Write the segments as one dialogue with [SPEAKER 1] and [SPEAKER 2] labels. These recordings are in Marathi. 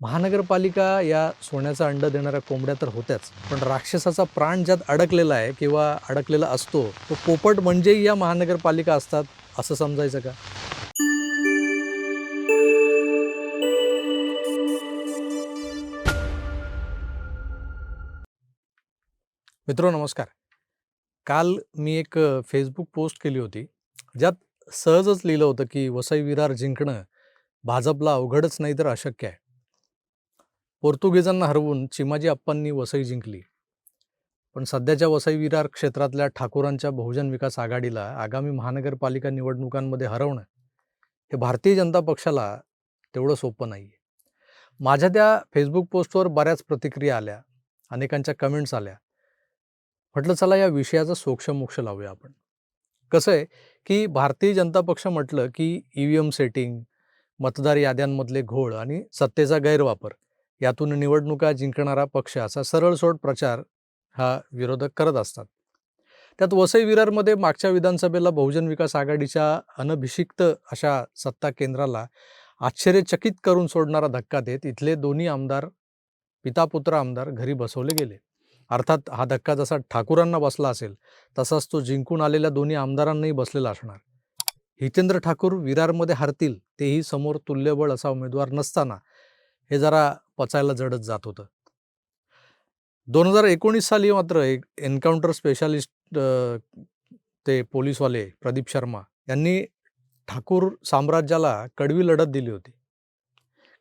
[SPEAKER 1] महानगरपालिका या सोन्याचा अंड देणाऱ्या कोंबड्या तर होत्याच पण राक्षसाचा प्राण ज्यात अडकलेला आहे किंवा अडकलेला असतो तो पोपट म्हणजेही या महानगरपालिका असतात असं समजायचं का? मित्रो नमस्कार. काल मी एक फेसबुक पोस्ट केली होती ज्यात सहजच लिहिलं होतं की वसई विरार जिंकणं भाजपला अवघडच नाही तर अशक्य आहे. पोर्तुगीजांना हरवून चिमाजी अप्पांनी वसई जिंकली. पण सध्याच्या वसई विरार क्षेत्रातल्या ठाकूरांच्या बहुजन विकास आघाडीला आगामी महानगरपालिका निवडणुकांमध्ये हरवणं हे भारतीय जनता पक्षाला तेवढं सोपं नाही आहे माझ्या त्या फेसबुक पोस्टवर बऱ्याच प्रतिक्रिया आल्या अनेकांच्या कमेंट्स आल्या. म्हटलं चला या विषयाचं सोक्षमोक्ष लावूया आपण. कसं आहे की भारतीय जनता पक्ष म्हटलं की ई व्ही एम सेटिंग मतदार याद्यांमधले घोळ आणि सत्तेचा गैरवापर यातून निवडणुका जिंकणारा पक्ष असा सरळसोट प्रचार हा विरोधक करत असतात. त्यात वसई विरारमध्ये मागच्या विधानसभेला बहुजन विकास आघाडीच्या अनभिषिक्त अशा सत्ता केंद्राला आश्चर्यचकित करून सोडणारा धक्का देत इथले दोन्ही आमदार पितापुत्र आमदार घरी बसवले गेले. अर्थात हा धक्का जसा ठाकूरांना बसला असेल तसाच तो जिंकून आलेल्या दोन्ही आमदारांनाही बसलेला असणार. हितेंद्र ठाकूर विरारमध्ये हरतील तेही समोर तुल्यबळ असा उमेदवार नसताना हे जरा पचायला जडत जात होतं. दोन हजार एकोणीस साली मात्र एक एन्काउंटर स्पेशालिस्ट ते पोलीसवाले प्रदीप शर्मा यांनी ठाकूर साम्राज्याला कडवी लढत दिली होती.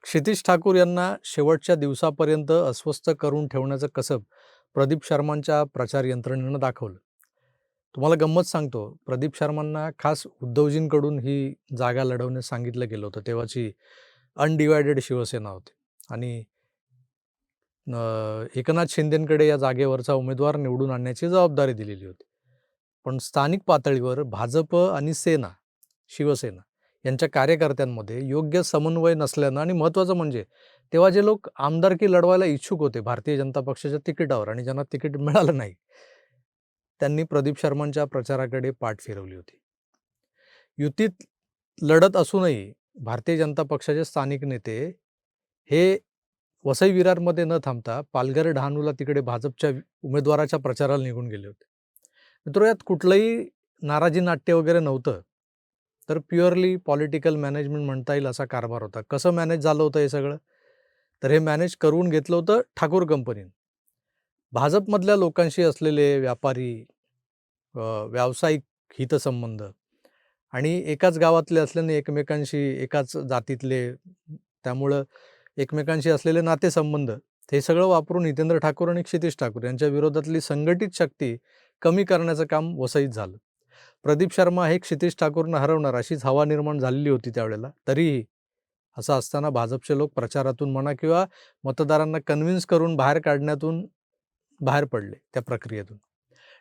[SPEAKER 1] क्षितिश ठाकूर यांना शेवटच्या दिवसापर्यंत अस्वस्थ करून ठेवण्याचं कसब प्रदीप शर्मांच्या प्रचार यंत्रणेनं दाखवलं. तुम्हाला गंमत सांगतो प्रदीप शर्मांना खास उद्धवजींकडून ही जागा लढवण्यास सांगितलं गेलं होतं तेव्हाची अनडिवायडेड शिवसेना होती. आणि एकनाथ शिंदेंकडे या जागेवरचा उमेदवार निवडून आणण्याची जबाबदारी दिलेली होती. पण स्थानिक पातळीवर भाजप आणि सेना शिवसेना यांच्या कार्यकर्त्यांमध्ये योग्य समन्वय नसल्यानं आणि महत्त्वाचं म्हणजे तेव्हा जे लोक आमदारकी लढवायला इच्छुक होते भारतीय जनता पक्षाच्या तिकिटावर आणि ज्यांना तिकीट मिळालं नाही त्यांनी प्रदीप शर्मांच्या प्रचाराकडे पाठ फिरवली होती. युतीत लढत असूनही भारतीय जनता पक्षाचे स्थानिक नेते हे वसई विरारमध्ये न थांबता पालघर डहाणूला तिकडे भाजपच्या उमेदवाराच्या प्रचाराला निघून गेले होते. मित्र यात कुठलंही नाराजी नाट्य वगैरे नव्हतं तर प्युअरली पॉलिटिकल मॅनेजमेंट म्हणता येईल असा कारभार होता. कसं मॅनेज झालं होतं हे सगळं? तर हे मॅनेज करून घेतलं होतं ठाकूर कंपनीनं. भाजपमधल्या लोकांशी असलेले व्यापारी व्यावसायिक हितसंबंध आणि एकाच गावातले असल्याने एकमेकांशी एकाच जातीतले त्यामुळं एकमेकांशी असलेले नातेसंबंध हे सगळं वापरून हितेंद्र ठाकूर आणि क्षितिश ठाकूर यांच्या विरोधातली संघटित शक्ती कमी करण्याचं काम वसईत झालं. प्रदीप शर्मा हे क्षितिश ठाकूरनं हरवणार अशीच हवा निर्माण झालेली होती त्यावेळेला. तरीही असं असताना भाजपचे लोक प्रचारातून म्हणा किंवा मतदारांना कन्व्हिन्स करून बाहेर काढण्यातून बाहेर पडले त्या प्रक्रियेतून.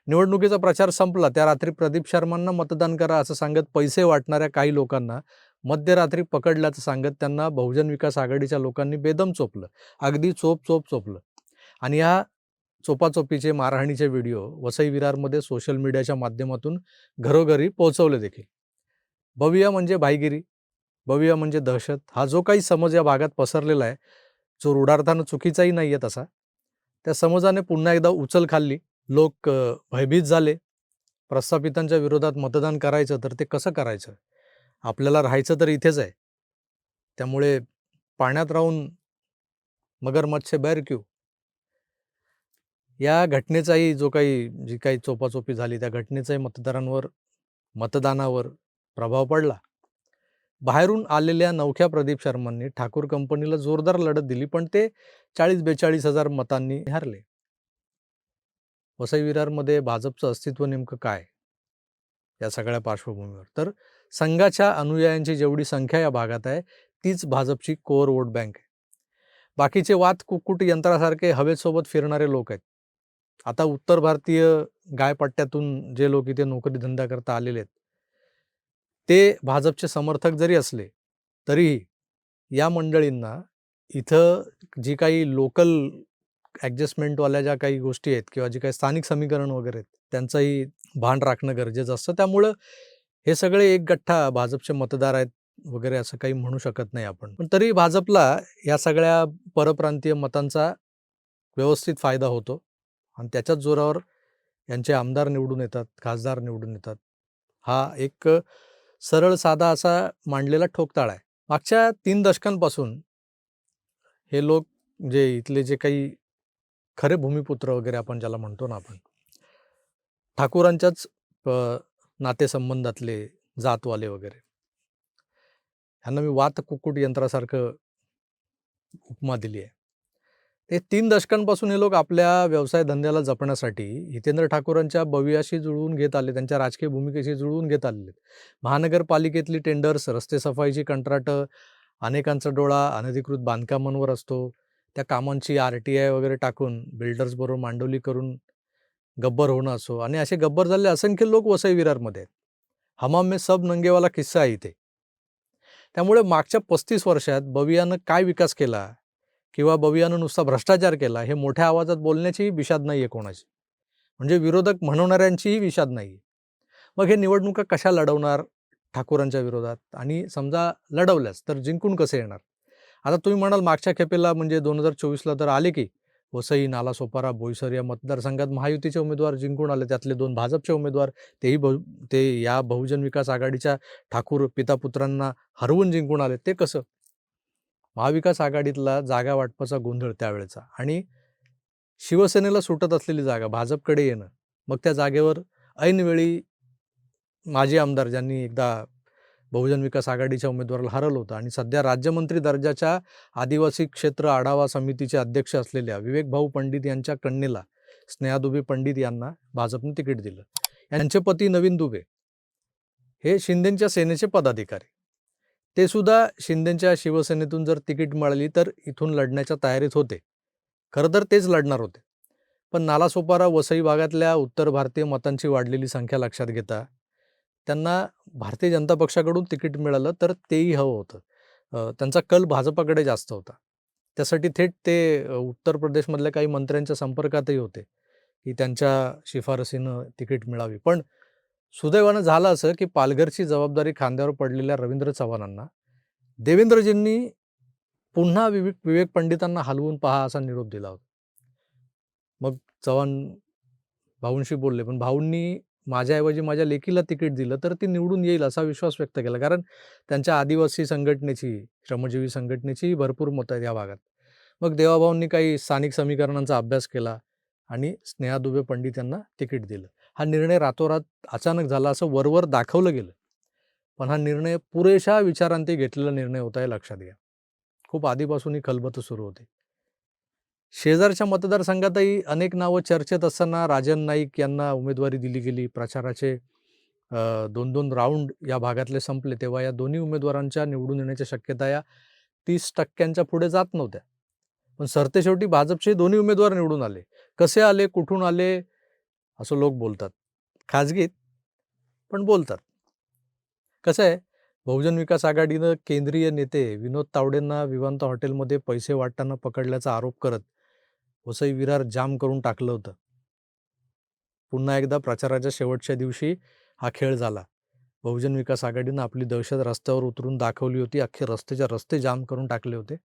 [SPEAKER 1] निवडणुकीचा प्रचार संपला. त्या रात्री प्रदीप शर्मांना मतदान करा असं सांगत पैसे वाटणाऱ्या काही लोकांना मध्यरात्री पकडल्याचं सांगत त्यांना बहुजन विकास आघाडीच्या लोकांनी बेदम चोपलं. अगदी चोप चोप चोपलं. आणि ह्या चोपाचोपीचे मारहाणीचे व्हिडिओ वसई विरारमध्ये सोशल मीडियाच्या माध्यमातून घरोघरी पोहोचवले देखील. भव्य म्हणजे भाईगिरी भव्य म्हणजे दहशत हा जो काही समज या भागात पसरलेला आहे जो रूढार्थानं चुकीचाही नाही आहे तसा त्या समजाने पुन्हा एकदा उचल खाल्ली. लोक भयभीत झाले. प्रस्थापितांच्या विरोधात मतदान करायचं तर ते कसं करायचं? आपल्याला राहायचं तर इथेच आहे. त्यामुळे पाण्यात राहून मगरमच्छ बॅरक्यू या घटनेचाही जो काही जी काही चोपाचोपी झाली त्या घटनेचाही मतदारांवर मतदानावर प्रभाव पडला. बाहेरून आलेल्या नवख्या प्रदीप शर्मांनी ठाकूर कंपनीला जोरदार लढत दिली पण ते चाळीस बेचाळीस हजार मतांनी हारले. वसई विरारमध्ये भाजपचं अस्तित्व नेमकं काय? या सगळ्या पार्श्वभूमीवर. तर संघाच्या अनुयायांची जेवढी संख्या या भागात आहे तीच भाजपची कोर वोट बँक आहे. बाकीचे वात कुक्कुट यंत्रासारखे हवेसोबत फिरणारे लोक आहेत. आता उत्तर भारतीय गायपट्ट्यातून जे लोक इथे नोकरी धंदा करता आलेले आहेत ते भाजपचे समर्थक जरी असले तरीही या मंडळींना इथं जी काही लोकल ॲडजस्टमेंटवाल्या ज्या काही गोष्टी आहेत किंवा जी काही स्थानिक समीकरण वगैरे आहेत त्यांचंही भान राखणं गरजेचं असतं. त्यामुळं हे सगळे एक गठ्ठा भाजपचे मतदार आहेत वगैरे असं काही म्हणू शकत नाही आपण. पण तरी भाजपला या सगळ्या परप्रांतीय मतांचा व्यवस्थित फायदा होतो आणि त्याच्याच जोरावर यांचे आमदार निवडून येतात खासदार निवडून येतात. हा एक सरळ साधा असा मांडलेला ठोकताळ आहे. मागच्या तीन दशकांपासून हे लोक जे इथले जे काही खरे भूमिपुत्र वगैरे आपण ज्याला म्हणतो ना आपण ठाकूरांच्याच नातेसंबंधातले जातवाले वगैरे. ह्यांना मी वात कुक्कुट यंत्रासारखं उपमा दिली आहे. ते तीन दशकांपासून हे लोक आपल्या व्यवसाय धंद्याला जपण्यासाठी हितेंद्र ठाकूरांच्या बवियाशी जुळवून घेत आले त्यांच्या राजकीय भूमिकेशी जुळवून घेत आलेले महानगरपालिकेतली टेंडर्स रस्ते सफाईची कंत्राटं अनेकांचा डोळा अनधिकृत बांधकामांवर असतो. त्या कामांची आर टी आय वगैरे टाकून बिल्डर्सबरोबर मांडवली करून गब्बर होणं असो आणि असे गब्बर झालेले असंख्य लोक वसई विरारमध्ये आहेत. हमाम मे सब नंगेवाला किस्सा आहे इथे. त्यामुळे मागच्या पस्तीस वर्षात बवियानं काय विकास केला किंवा बवियानं नुसता भ्रष्टाचार केला हे मोठ्या आवाजात बोलण्याचीही विषाद नाही आहे कोणाची. म्हणजे विरोधक म्हणवणाऱ्यांचीही विषाद नाही आहे मग हे निवडणुका कशा लढवणार ठाकूरांच्या विरोधात? आणि समजा लढवल्यास तर जिंकून कसे येणार? आता तुम्ही म्हणाल मागच्या खेपेला म्हणजे दोन हजार चोवीसला तर आले की वसई नालासोपारा बोईसर या मतदारसंघात महायुतीचे उमेदवार जिंकून आले. त्यातले दोन भाजपचे उमेदवार तेही बहु ते या बहुजन विकास आघाडीच्या ठाकूर पितापुत्रांना हरवून जिंकून आले. ते कसं? महाविकास आघाडीतला जागा वाटपाचा गोंधळ त्यावेळेचा आणि शिवसेनेला सुटत असलेली जागा भाजपकडे येणं. मग त्या जागेवर ऐनवेळी माजी आमदार ज्यांनी एकदा बहुजन विकास आघाडीच्या उमेदवाराला हरवलं होतं. आणि सध्या राज्यमंत्री दर्जाच्या आदिवासी क्षेत्र आढावा समितीचे अध्यक्ष असलेल्या विवेक भाऊ पंडित यांच्या कन्येला स्नेहा दुबे पंडित यांना भाजपने तिकीट दिलं. यांचे पती नवीन दुबे. हे शिंदेच्या सेनेचे पदाधिकारी. ते सुद्धा शिंदेच्या शिवसेनेतून जर तिकीट मिळाली तर इथून लढण्याच्या तयारीत होते. खरं तर तेच लढणार होते. पण नालासोपारा वसई भागातल्या उत्तर भारतीय मतांची वाढलेली संख्या लक्षात घेता त्यांना भारतीय जनता पक्षाकडून तिकीट मिळालं तर तेही हवं होतं. त्यांचा कल भाजपाकडे जास्त होता. त्यासाठी थेट ते उत्तर प्रदेशमधल्या काही मंत्र्यांच्या संपर्कातही होते की त्यांच्या शिफारसीनं तिकीट मिळावी. पण सुदैवानं झालं असं की पालघरची जबाबदारी खांद्यावर पडलेल्या रवींद्र चव्हाणांना देवेंद्रजींनी पुन्हा विवेक विवेक पंडितांना हलवून पहा असा निरोप दिला होता. मग चव्हाण भाऊंशी बोलले पण भाऊंनी माझ्याऐवजी माझ्या लेकीला तिकीट दिलं तर ती निवडून येईल असा विश्वास व्यक्त केला. कारण त्यांच्या आदिवासी संघटनेची श्रमजीवी संघटनेची भरपूर मतं आहेत या भागात. मग देवाभाऊंनी काही स्थानिक समीकरणांचा अभ्यास केला आणि स्नेहा दुबे पंडित यांना तिकीट दिलं. हा निर्णय रातोरात अचानक झाला असं वरवर दाखवलं गेलं. पण हा निर्णय पुरेशा विचारांती घेतलेला निर्णय होता हे लक्षात घ्या. खूप आधीपासून ही खलबतं सुरू होती. शेजारच्या मतदारसंघातही अनेक नावं चर्चेत असताना राजन नाईक यांना उमेदवारी दिली गेली. प्रचाराचे दोन दोन राऊंड या भागातले संपले. तेव्हा या दोन्ही उमेदवारांच्या निवडून येण्याच्या शक्यता या तीस टक्क्यांच्या पुढे जात नव्हत्या. पण सरतेशेवटी भाजपचे दोन्ही उमेदवार निवडून आले. कसे आले कुठून आले असं लोक बोलतात. खाजगीत पण बोलतात. कसं आहे बहुजन विकास आघाडीनं केंद्रीय नेते विनोद तावडेंना विवांत हॉटेलमध्ये पैसे वाटताना पकडल्याचा आरोप करत वसई विरार जाम करून टाकलं होतं. पुन्हा एकदा प्रचाराच्या शेवटच्या दिवशी हा खेळ झाला. बहुजन विकास आघाडीनं आपली दहशत रस्त्यावर उतरून दाखवली होती. अख्खे रस्त्याच्या रस्ते जाम करून टाकले होते.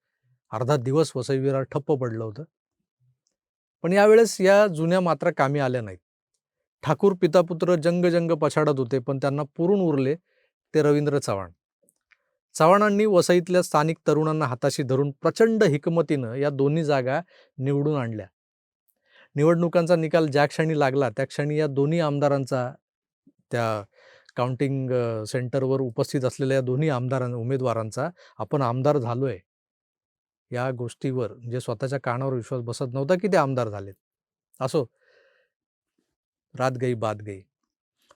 [SPEAKER 1] अर्धा दिवस वसई विरार ठप्प पडलं होतं. पण यावेळेस या जुन्या मात्रा कामी आल्या नाहीत. ठाकूर पितापुत्र जंग जंग पछाडत होते पण त्यांना पुरून उरले ते रवींद्र चव्हाण. चव्हाणांनी वसईतल्या स्थानिक तरुणांना हाताशी धरून प्रचंड हिकमतीनं या दोन्ही जागा निवडून आणल्या. निवडणुकांचा निकाल ज्या क्षणी लागला त्या क्षणी या दोन्ही आमदारांचा त्या काउंटिंग सेंटरवर उपस्थित असलेल्या या दोन्ही आमदारां उमेदवारांचा आपण आमदार झालोय. या गोष्टीवर म्हणजे स्वतःच्या कानावर विश्वास बसत नव्हता की ते आमदार झालेत. असो. रात गई बात गई.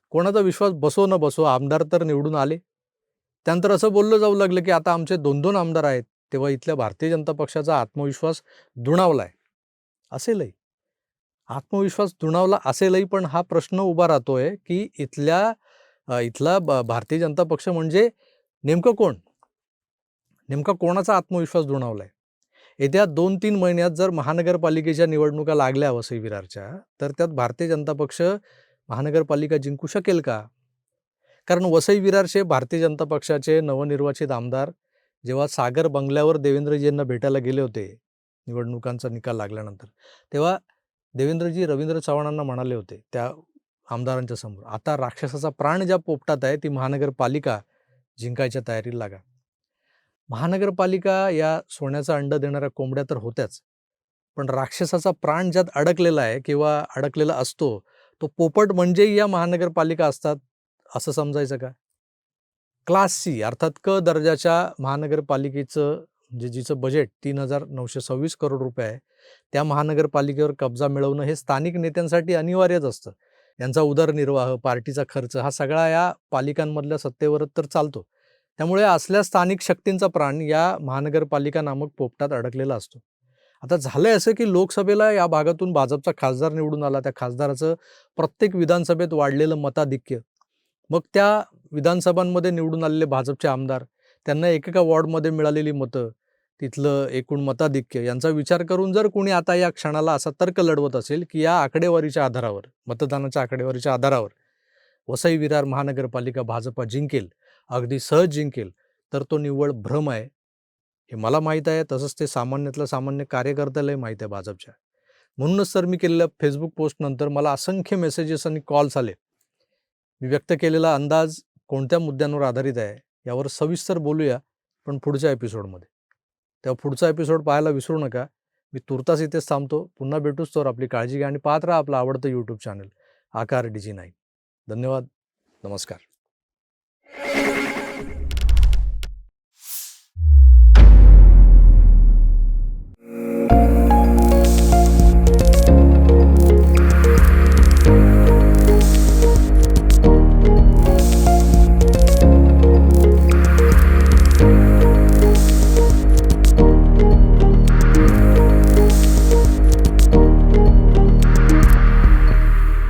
[SPEAKER 1] कोणाचा विश्वास बसो न बसो आमदार तर निवडून आले. त्यानंतर असं बोललं जाऊ लागलं की आता आमचे दोन दोन आमदार आहेत तेव्हा इथल्या भारतीय जनता पक्षाचा आत्मविश्वास दुणावलाय. असेलही. आत्मविश्वास दुणावला असेलही पण हा प्रश्न उभा राहतोय की इथल्या इथला भारतीय जनता पक्ष म्हणजे नेमकं कोण? नेमका कोणाचा आत्मविश्वास दुणावलाय? येत्या दोन तीन महिन्यात जर महानगरपालिकेच्या निवडणुका लागल्या वसई विरारच्या तर त्यात भारतीय जनता पक्ष महानगरपालिका जिंकू शकेल का? कारण वसई विरारचे भारतीय जनता पक्षाचे नवनिर्वाचित आमदार जेव्हा सागर बंगल्यावर देवेंद्रजींना भेटायला गेले होते निवडणुकांचा निकाल लागल्यानंतर तेव्हा देवेंद्रजी रवींद्र चव्हाणांना म्हणाले होते त्या आमदारांच्या समोर आता राक्षसाचा प्राण ज्या पोपटात आहे ती महानगरपालिका जिंकायच्या तयारीला लागा. महानगरपालिका या सोन्याचा अंड देणाऱ्या कोंबड्या तर होत्याच पण राक्षसाचा प्राण ज्यात अडकलेला आहे किंवा अडकलेला असतो तो पोपट म्हणजेही या महानगरपालिका असतात असं समजायचं का? क्लास सी अर्थात क दर्जाच्या महानगरपालिकेचं जे जिचं बजेट तीन हजार नऊशे सव्वीस करोड रुपये आहे त्या महानगरपालिकेवर कब्जा मिळवणं हे स्थानिक नेत्यांसाठी अनिवार्यच असतं. यांचा उदरनिर्वाह पार्टीचा खर्च हा सगळा या पालिकांमधल्या सत्तेवरच तर चालतो. त्यामुळे असल्या स्थानिक शक्तींचा प्राण या महानगरपालिका नामक पोपटात अडकलेला असतो. आता झालंय असं की लोकसभेला या भागातून भाजपचा खासदार निवडून आला. त्या खासदाराचं प्रत्येक विधानसभेत वाढलेलं मताधिक्य मग त्या विधानसभांमध्ये निवडून आलेले भाजपचे आमदार त्यांना एकेका वॉर्डमध्ये मिळालेली मतं तिथलं एकूण मताधिक्य यांचा विचार करून जर कोणी आता या क्षणाला असा तर्क लढवत असेल की या आकडेवारीच्या आधारावर मतदानाच्या आकडेवारीच्या आधारावर वसई विरार महानगरपालिका भाजपा जिंकेल अगदी सहज जिंकेल तर तो निव्वळ भ्रम आहे हे मला माहीत आहे. तसंच ते सामान्यातलं सामान्य कार्यकर्त्यालाही माहीत आहे भाजपच्या. म्हणूनच सर मी केलेल्या फेसबुक पोस्टनंतर मला असंख्य मेसेजेस आणि कॉल्स आले. मी व्यक्त केलेला अंदाज कोणत्या मुद्द्यांवर आधारित आहे यावर सविस्तर बोलूया पण पुढच्या एपिसोडमध्ये. तेव्हा पुढचा एपिसोड पाहायला विसरू नका. मी तुर्तास इथेच थांबतो. पुन्हा भेटूच तर आपली काळजी घ्या आणि पाहत राहा आपलं आवडतं YouTube channel Aakar D G nine. धन्यवाद. नमस्कार.